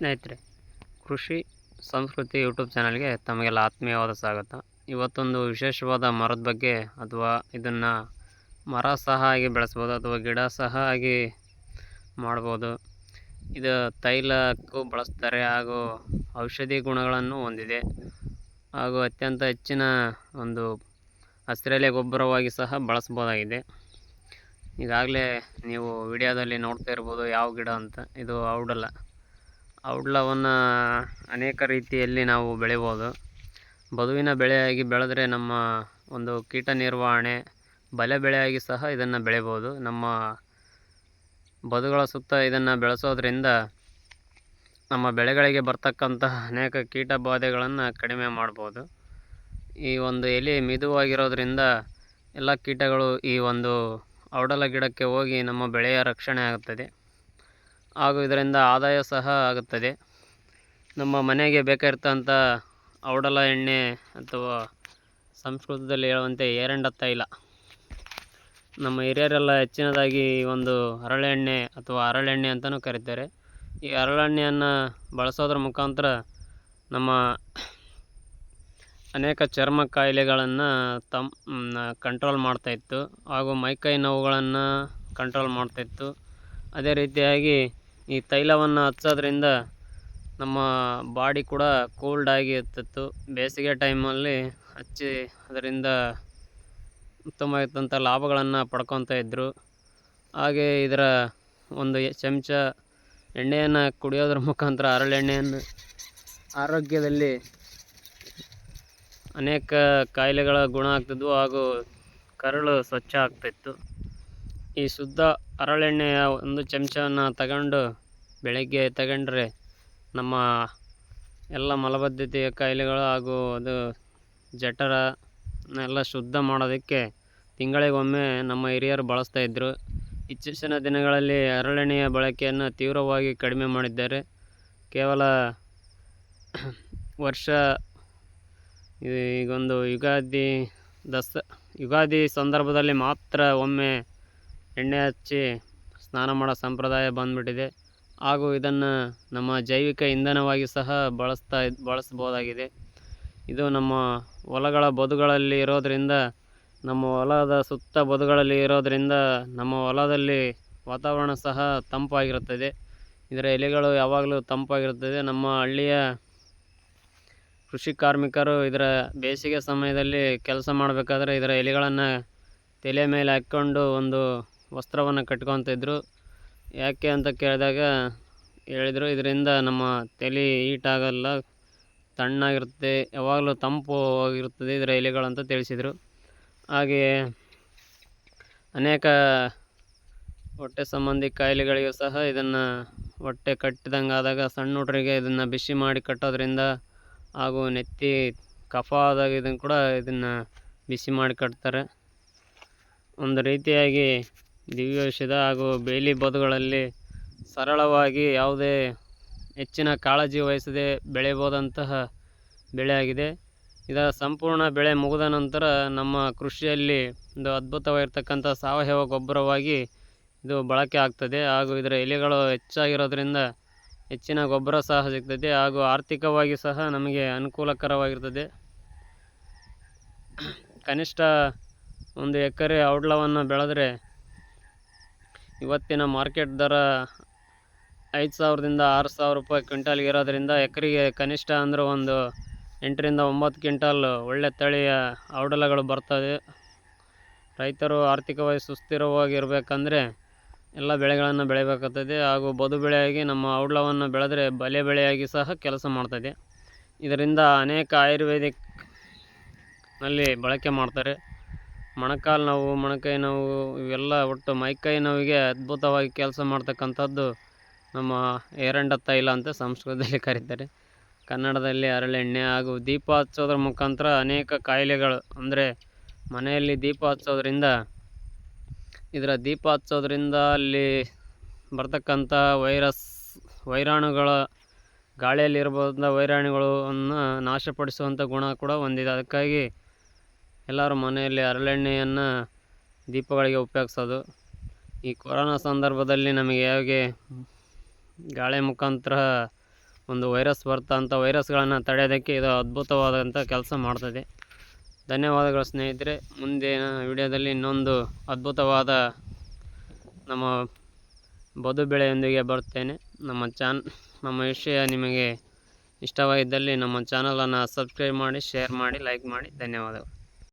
ಸ್ನೇಹಿತರೆ, ಕೃಷಿ ಸಂಸ್ಕೃತಿ ಯೂಟ್ಯೂಬ್ ಚಾನಲ್ಗೆ ತಮಗೆಲ್ಲ ಆತ್ಮೀಯವಾದ ಸ್ವಾಗತ. ಇವತ್ತೊಂದು ವಿಶೇಷವಾದ ಮರದ ಬಗ್ಗೆ ಅಥವಾ ಇದನ್ನು ಮರ ಸಹ ಆಗಿ ಬೆಳೆಸ್ಬೋದು ಅಥವಾ ಗಿಡ ಸಹ ಆಗಿ ಮಾಡ್ಬೋದು. ಇದು ತೈಲಕ್ಕೂ ಬಳಸ್ತಾರೆ ಹಾಗೂ ಔಷಧಿ ಗುಣಗಳನ್ನು ಹೊಂದಿದೆ. ಹಾಗೂ ಅತ್ಯಂತ ಹೆಚ್ಚಿನ ಒಂದು ಹಸಿರೆಲೆ ಗೊಬ್ಬರವಾಗಿ ಸಹ ಬಳಸ್ಬೋದಾಗಿದೆ. ಈಗಾಗಲೇ ನೀವು ವಿಡಿಯೋದಲ್ಲಿ ನೋಡ್ತಾ ಇರ್ಬೋದು ಯಾವ ಗಿಡ ಅಂತ. ಇದು ಔಡಲ ಔಡ್ಲವನ್ನು ಅನೇಕ ರೀತಿಯಲ್ಲಿ ನಾವು ಬೆಳಿಬೋದು. ಬದುವಿನ ಬೆಳೆಯಾಗಿ ಬೆಳೆದರೆ ನಮ್ಮ ಒಂದು ಕೀಟ ನಿರ್ವಹಣೆ, ಬಲೆ ಬೆಳೆಯಾಗಿ ಸಹ ಇದನ್ನು ಬೆಳಿಬೋದು. ನಮ್ಮ ಬದುಗಳ ಸುತ್ತ ಇದನ್ನು ಬೆಳೆಸೋದ್ರಿಂದ ನಮ್ಮ ಬೆಳೆಗಳಿಗೆ ಬರ್ತಕ್ಕಂತಹ ಅನೇಕ ಕೀಟ ಬಾಧೆಗಳನ್ನು ಕಡಿಮೆ ಮಾಡ್ಬೋದು. ಈ ಒಂದು ಎಲೆ ಮಿದುವಾಗಿರೋದ್ರಿಂದ ಎಲ್ಲ ಕೀಟಗಳು ಈ ಒಂದು ಔಡಲ ಗಿಡಕ್ಕೆ ಹೋಗಿ ನಮ್ಮ ಬೆಳೆಯ ರಕ್ಷಣೆ ಆಗುತ್ತದೆ ಹಾಗೂ ಇದರಿಂದ ಆದಾಯ ಸಹ ಆಗುತ್ತದೆ. ನಮ್ಮ ಮನೆಗೆ ಬೇಕಾಗಿರ್ತಂಥ ಔಡಲ ಎಣ್ಣೆ ಅಥವಾ ಸಂಸ್ಕೃತದಲ್ಲಿ ಹೇಳುವಂತೆ ಏರಂಡ ತೈಲ ನಮ್ಮ ಹಿರಿಯರೆಲ್ಲ ಹೆಚ್ಚಿನದಾಗಿ ಒಂದು ಹರಳೆಣ್ಣೆ ಅಥವಾ ಹರಳೆಣ್ಣೆ ಅಂತಲೂ ಕರೀತಾರೆ. ಈ ಹರಳೆಣ್ಣೆಯನ್ನು ಬಳಸೋದ್ರ ಮುಖಾಂತರ ನಮ್ಮ ಅನೇಕ ಚರ್ಮ ಕಾಯಿಲೆಗಳನ್ನು ತಮ್ ಕಂಟ್ರೋಲ್ ಮಾಡ್ತಾಯಿತ್ತು ಹಾಗೂ ಮೈಕೈ ನೋವುಗಳನ್ನು ಕಂಟ್ರೋಲ್ ಮಾಡ್ತಾಯಿತ್ತು ಅದೇ ರೀತಿಯಾಗಿ ಈ ತೈಲವನ್ನು ಹಚ್ಚೋದ್ರಿಂದ ನಮ್ಮ ಬಾಡಿ ಕೂಡ ಕೂಲ್ಡ್ ಆಗಿ ಇರ್ತಿತ್ತು. ಬೇಸಿಗೆ ಟೈಮಲ್ಲಿ ಹಚ್ಚಿ ಅದರಿಂದ ಉತ್ತಮವಾಗಿದ್ದಂಥ ಲಾಭಗಳನ್ನು ಪಡ್ಕೊತಾ ಇದ್ದರು ಹಾಗೆ ಇದರ ಒಂದು ಚಮಚ ಎಣ್ಣೆಯನ್ನು ಕುಡಿಯೋದ್ರ ಮುಖಾಂತರ ಹರಳೆಣ್ಣೆಯನ್ನು ಆರೋಗ್ಯದಲ್ಲಿ ಅನೇಕ ಕಾಯಿಲೆಗಳ ಗುಣ ಆಗ್ತಿದ್ವು ಹಾಗೂ ಕರಳು ಸ್ವಚ್ಛ ಆಗ್ತಾಯಿತ್ತು ಈ ಶುದ್ಧ ಹರಳೆಣ್ಣೆಯ ಒಂದು ಚಮಚವನ್ನು ತಗೊಂಡು ಬೆಳಗ್ಗೆ ತಗೊಂಡ್ರೆ ನಮ್ಮ ಎಲ್ಲ ಮಲಬದ್ಧತೆಯ ಕಾಯಿಲೆಗಳು ಹಾಗೂ ಅದು ಜಠರ ಎಲ್ಲ ಶುದ್ಧ ಮಾಡೋದಕ್ಕೆ ತಿಂಗಳಿಗೊಮ್ಮೆ ನಮ್ಮ ಹಿರಿಯರು ಬಳಸ್ತಾ ಇದ್ದರು ಇತ್ತೀಚಿನ ದಿನಗಳಲ್ಲಿ ಹರಳೆಣ್ಣೆಯ ಬಳಕೆಯನ್ನು ತೀವ್ರವಾಗಿ ಕಡಿಮೆ ಮಾಡಿದ್ದಾರೆ. ಕೇವಲ ವರ್ಷ ಈಗೊಂದು ಯುಗಾದಿ ದಸ ಯುಗಾದಿ ಸಂದರ್ಭದಲ್ಲಿ ಮಾತ್ರ ಒಮ್ಮೆ ಎಣ್ಣೆ ಹಚ್ಚಿ ಸ್ನಾನ ಮಾಡೋ ಸಂಪ್ರದಾಯ ಬಂದುಬಿಟ್ಟಿದೆ. ಹಾಗೂ ಇದನ್ನು ನಮ್ಮ ಜೈವಿಕ ಇಂಧನವಾಗಿ ಸಹ ಬಳಸ್ತಾ ಬಳಸ್ಬೋದಾಗಿದೆ. ಇದು ನಮ್ಮ ಹೊಲಗಳ ಬದುಗಳಲ್ಲಿ ಇರೋದರಿಂದ, ನಮ್ಮ ಹೊಲದ ಸುತ್ತ ಬದುಗಳಲ್ಲಿ ಇರೋದರಿಂದ ನಮ್ಮ ಹೊಲದಲ್ಲಿ ವಾತಾವರಣ ಸಹ ತಂಪಾಗಿರುತ್ತದೆ. ಇದರ ಎಲೆಗಳು ಯಾವಾಗಲೂ ತಂಪಾಗಿರುತ್ತದೆ. ನಮ್ಮ ಹಳ್ಳಿಯ ಕೃಷಿ ಕಾರ್ಮಿಕರು ಇದರ ಬೇಸಿಗೆ ಸಮಯದಲ್ಲಿ ಕೆಲಸ ಮಾಡಬೇಕಾದ್ರೆ ಇದರ ಎಲೆಗಳನ್ನು ತಲೆ ಮೇಲೆ ಹಾಕ್ಕೊಂಡು ಒಂದು ವಸ್ತ್ರವನ್ನು ಕಟ್ಕೊತಿದ್ರು ಯಾಕೆ ಅಂತ ಕೇಳಿದಾಗ ಹೇಳಿದರು, ಇದರಿಂದ ನಮ್ಮ ತಲೆ ಈಟಾಗಲ್ಲ ತಣ್ಣಾಗಿರುತ್ತೆ, ಯಾವಾಗಲೂ ತಂಪು ಆಗಿರುತ್ತದೆ ಇದರ ಎಲೆಗಳಂತ ತಿಳಿಸಿದರು. ಹಾಗೆಯೇ ಅನೇಕ ಹೊಟ್ಟೆ ಸಂಬಂಧಿ ಕಾಯಿಲೆಗಳಿಗೂ ಸಹ ಇದನ್ನು ಹೊಟ್ಟೆ ಕಟ್ಟಿದಂಗೆ ಆದಾಗ ಸಣ್ಣ ಹುಡ್ರಿಗೆ ಇದನ್ನು ಬಿಸಿ ಮಾಡಿ ಕಟ್ಟೋದ್ರಿಂದ ಹಾಗೂ ನೆತ್ತಿ ಕಫ ಆದಾಗ ಇದನ್ನು ಕೂಡ ಇದನ್ನು ಬಿಸಿ ಮಾಡಿ ಕಟ್ತಾರೆ. ಒಂದು ರೀತಿಯಾಗಿ ದಿವ್ಯ ಔಷಧ ಹಾಗೂ ಬೇಲಿ ಬದುಗಳಲ್ಲಿ ಸರಳವಾಗಿ ಯಾವುದೇ ಹೆಚ್ಚಿನ ಕಾಳಜಿ ವಹಿಸದೆ ಬೆಳೆಯಬಹುದಂತಹ ಬೆಳೆಯಾಗಿದೆ. ಇದರ ಸಂಪೂರ್ಣ ಬೆಳೆ ಮುಗಿದ ನಂತರ ನಮ್ಮ ಕೃಷಿಯಲ್ಲಿ ಒಂದು ಅದ್ಭುತವಾಗಿರ್ತಕ್ಕಂಥ ಸಾವಯವ ಗೊಬ್ಬರವಾಗಿ ಇದು ಬಳಕೆ ಆಗ್ತದೆ ಹಾಗೂ ಇದರ ಎಲೆಗಳು ಹೆಚ್ಚಾಗಿರೋದ್ರಿಂದ ಹೆಚ್ಚಿನ ಗೊಬ್ಬರ ಸಹ ಸಿಗ್ತದೆ ಹಾಗೂ ಆರ್ಥಿಕವಾಗಿ ಸಹ ನಮಗೆ ಅನುಕೂಲಕರವಾಗಿರ್ತದೆ. ಕನಿಷ್ಠ ಒಂದು ಎಕರೆ ಔಡ್ಲವನ್ನು ಬೆಳೆದ್ರೆ ಇವತ್ತಿನ ಮಾರ್ಕೆಟ್ ದರ ಐದು ಸಾವಿರದಿಂದ ಆರು ಸಾವಿರ ರೂಪಾಯಿ ಕ್ವಿಂಟಾಲ್ಗೆ ಇರೋದರಿಂದ ಎಕರೆಗೆ ಕನಿಷ್ಠ ಅಂದರೆ ಒಂದು ಎಂಟರಿಂದ ಒಂಬತ್ತು ಕ್ವಿಂಟಾಲ್ ಒಳ್ಳೆ ತಳಿಯ ಔಡಲಗಳು ಬರ್ತವೆ ರೈತರು ಆರ್ಥಿಕವಾಗಿ ಸುಸ್ಥಿರವಾಗಿರಬೇಕಂದ್ರೆ ಎಲ್ಲ ಬೆಳೆಗಳನ್ನು ಬೆಳೆಯಬೇಕಾಗ್ತದೆ ಹಾಗೂ ಬದು ಬೆಳೆಯಾಗಿ ನಮ್ಮ ಔಡ್ಲವನ್ನು ಬೆಳೆದರೆ ಬಲೆ ಬೆಳೆಯಾಗಿ ಸಹ ಕೆಲಸ ಮಾಡ್ತದೆ. ಇದರಿಂದ ಅನೇಕ ಆಯುರ್ವೇದಿಕ್ನಲ್ಲಿ ಬಳಕೆ ಮಾಡ್ತಾರೆ. ಮೊಣಕಾಲು ನೋವು, ಮೊಣಕೈ ನೋವು, ಇವೆಲ್ಲ ಒಟ್ಟು ಮೈಕೈ ನೋವಿಗೆ ಅದ್ಭುತವಾಗಿ ಕೆಲಸ ಮಾಡ್ತಕ್ಕಂಥದ್ದು ನಮ್ಮ ಏರಂಡ ತೈಲ ಅಂತ ಸಂಸ್ಕೃತದಲ್ಲಿ ಕರೀತಾರೆ. ಕನ್ನಡದಲ್ಲಿ ಹರಳೆಣ್ಣೆ ಹಾಗೂ ದೀಪ ಹಚ್ಚೋದ್ರ ಮುಖಾಂತರ ಅನೇಕ ಕಾಯಿಲೆಗಳು, ಅಂದರೆ ಮನೆಯಲ್ಲಿ ದೀಪ ಹಚ್ಚೋದ್ರಿಂದ, ಇದರ ದೀಪ ಹಚ್ಚೋದ್ರಿಂದ ಅಲ್ಲಿ ಬರ್ತಕ್ಕಂಥ ವೈರಸ್, ವೈರಾಣುಗಳ ಗಾಳಿಯಲ್ಲಿರ್ಬೋದ ವೈರಾಣುಗಳನ್ನು ನಾಶಪಡಿಸುವಂಥ ಗುಣ ಕೂಡ ಹೊಂದಿದೆ. ಅದಕ್ಕಾಗಿ ಎಲ್ಲರೂ ಮನೆಯಲ್ಲಿ ಹರಳೆಣ್ಣೆಯನ್ನು ದೀಪಗಳಿಗೆ ಉಪಯೋಗಿಸೋದು. ಈ ಕೊರೋನಾ ಸಂದರ್ಭದಲ್ಲಿ ನಮಗೆ ಹೇಗೆ ಗಾಳಿ ಮುಖಾಂತರ ಒಂದು ವೈರಸ್ ಬರ್ತಂಥ ವೈರಸ್ಗಳನ್ನು ತಡೆಯೋದಕ್ಕೆ ಇದು ಅದ್ಭುತವಾದಂಥ ಕೆಲಸ ಮಾಡ್ತದೆ. ಧನ್ಯವಾದಗಳು ಸ್ನೇಹಿತರೆ. ಮುಂದಿನ ವಿಡಿಯೋದಲ್ಲಿ ಇನ್ನೊಂದು ಅದ್ಭುತವಾದ ನಮ್ಮ ಬದು ಬೆಳೆಯೊಂದಿಗೆ ಬರ್ತೇನೆ ನಮ್ಮ ಚಾನ್, ನಮ್ಮ ವಿಷಯ ನಿಮಗೆ ಇಷ್ಟವಾಗಿದ್ದಲ್ಲಿ ನಮ್ಮ ಚಾನಲನ್ನು ಸಬ್ಸ್ಕ್ರೈಬ್ ಮಾಡಿ, ಶೇರ್ ಮಾಡಿ, ಲೈಕ್ ಮಾಡಿ. ಧನ್ಯವಾದಗಳು.